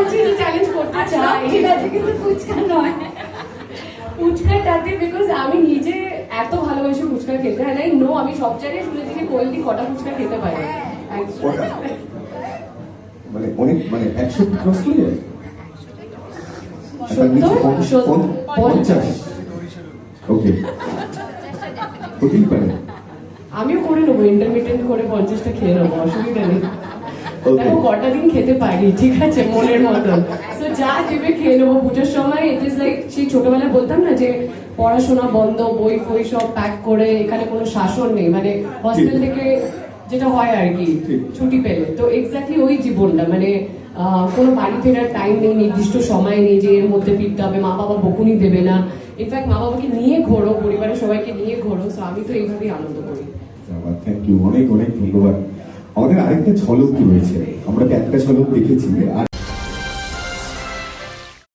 বলছি যে চ্যালেঞ্জ করতে চাই। ঠিক আছে কিন্তু ফুচকা নয়। ফুচকাটাতে বিকজ আমি নিজে এত ভালোবাসি ফুচকা খেতে। হ্যাঁ নো আমি সব জায়গায় শুনেছি যে কোয়েল কটা ফুচকা খেতে পারে। মানে অনেক মানে একশো ক্রস করে পঞ্চাশ ওকে হতেই পারে। আমিও করে নেব ইন্টারমিডিয়েন্ট করে পঞ্চাশটা খেয়ে নেব অসুবিধা নেই। দেখো কটা দিন খেতে পারি ঠিক আছে মনের মতন। তো যা দেবে খেয়ে নেব। পুজোর সময় ইট ইজ লাইক সেই ছোটবেলায় বলতাম না যে পড়াশোনা বন্ধ বই ফই সব প্যাক করে এখানে কোনো শাসন নেই। মানে হস্টেল থেকে যেটা হয় আর কি ছুটি পেলে। তো এক্স্যাক্টলি ওই জীবনটা মানে কোনো বাড়ি ফেরার টাইম নেই নির্দিষ্ট সময় নেই যে এর মধ্যে ফিরতে হবে মা বাবা বকুনি দেবে না। ইনফ্যাক্ট মা বাবাকে নিয়ে ঘোরো পরিবারের সবাইকে নিয়ে ঘোরো। তো আমি তো এইভাবেই আনন্দ করি। থ্যাংক ইউ অনেক অনেক ধন্যবাদ। আমাদের আরেকটা ঝলক রয়েছে। আমরা তো একটা ঝলক দেখেছি? আর